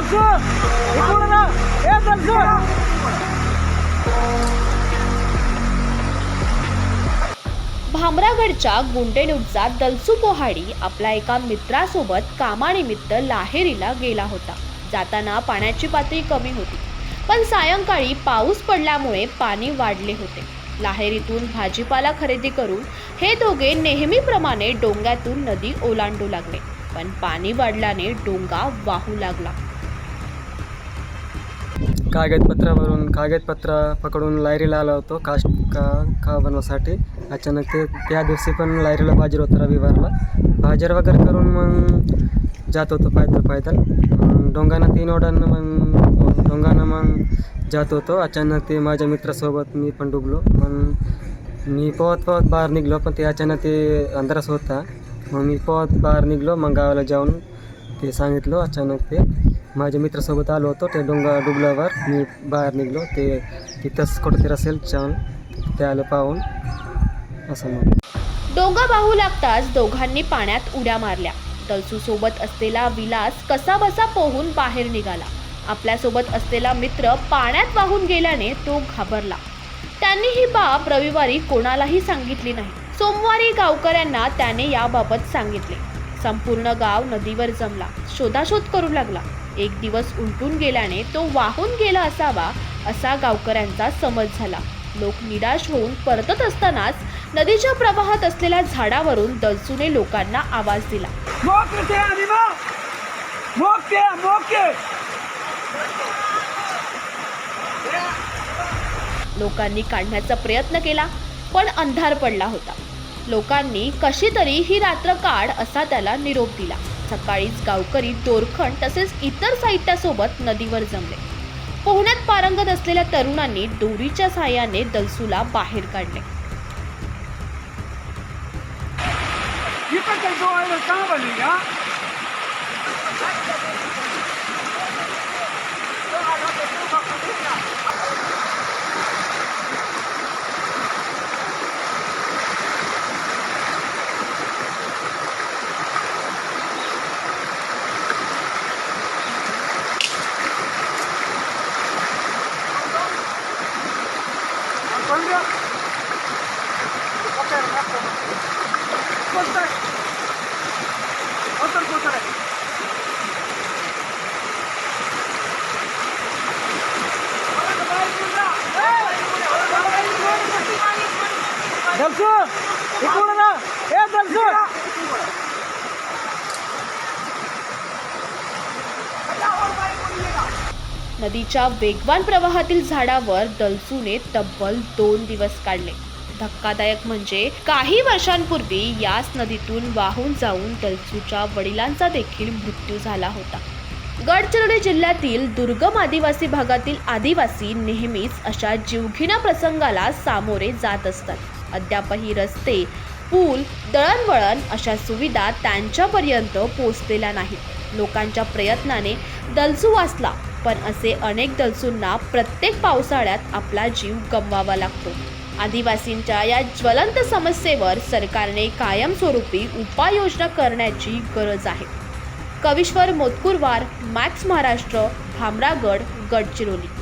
दलसू इकडून ना ए भामरागडच्या गुंडेनुटचा दलसू पोहाडी आपल्या एका मित्रासोबत कामानिमित्त लाहेरीला गेला होता. जाताना पाण्याची पातळी कमी होती पण सायंकाळी पाऊस पडल्यामुळे पाणी वाढले होते. लाहेरीतून भाजीपाला खरेदी करून हे दोघे नेहमीप्रमाणे डोंग्यातून नदी ओलांडू लागले पण पाणी वाढल्याने डोंगा वाहू लागला. कागदपत्रावरून कागदपत्र पकडून लायरीला आलो होतो काश का का बनवासाठी. अचानक ते त्या दिवशी पण लायरीला बाजर होतं रविवारला. बाजार वगैरे करून मग जात होतो पायदल पायदल मग डोंगानं तीन ओढानं मग डोंगाना मग जात होतो. अचानक ते माझ्या मित्रासोबत मी पण डुबलो. मग मी पोहत पोहत बाहेर निघलो पण ते अचानक ते अंधारास होता. मग मी पोहत बाहेर निघलो मग गावाला जाऊन ते सांगितलं अचानक ते. माझ्या मित्रासोबत आलो होतो ते डोंगर डुबल्यावर मी बाहेर निघलो. ते तिथंच कुठंतरी असेल छान. त्याला पाहून. असं मग. डोंगा वाहू लागताच दोघांनी पाण्यात उड्या मारल्या. तलसूसोबत असलेला विलास कसा बसा पोहून बाहेर निघाला. आपल्यासोबत असलेला मित्र पाण्यात वाहून गेल्याने तो घाबरला. त्यांनी ही बाब रविवारी कोणालाही सांगितली नाही. सोमवारी गावकऱ्यांना त्याने याबाबत सांगितले. संपूर्ण गाव नदीवर जमला. शोधाशोध करू लागला. एक दिवस उलटून गेल्याने तो वाहून गेला असावा असा गावकऱ्यांचा समज झाला. लोक निराश होऊन परतत असतानाच नदीच्या प्रवाहात असलेल्या झाडावरून दलसूने लोकांना आवाज दिला. लोकांनी काढण्याचा प्रयत्न केला पण अंधार पडला होता. लोकांनी कशी तरी ही रात्र काढ असा त्याला निरोप दिला. सकाळीच गावकरी दोरखंड तसेच इतर साहित्यासोबत नदीवर जमले. पोहण्यात पारंगत असलेल्या तरुणांनी दोरीच्या सहाय्याने दलसूला बाहेर काढले. इकडच्या डोळ्याला का बनली का दलसू इकडून ना ए दलसू नदीच्या वेगवान प्रवाहातील झाडावर दलसूने तब्बल दोन दिवस काढले. धक्कादायक म्हणजे काही वर्षांपूर्वी याच नदीतून वाहून जाऊन दलसूच्या वडिलांचा देखील मृत्यू झाला होता. गडचिरोली जिल्ह्यातील दुर्गम आदिवासी भागातील आदिवासी नेहमीच अशा जीवघेण्या प्रसंगाला सामोरे जात असतात. अद्यापही रस्ते पूल दळणवळण अशा सुविधा त्यांच्यापर्यंत पोचलेल्या नाहीत. लोकांच्या प्रयत्नाने दलसू वाचला. पण असे अनेक दलसूंना प्रत्येक पावसाळ्यात आपला जीव गमवावा लागतो. आदिवासींच्या या ज्वलंत समस्येवर सरकारने कायमस्वरूपी उपाययोजना करण्याची गरज आहे. कविश्वर मोतकुरवार मॅक्स महाराष्ट्र भामरागड गडचिरोली.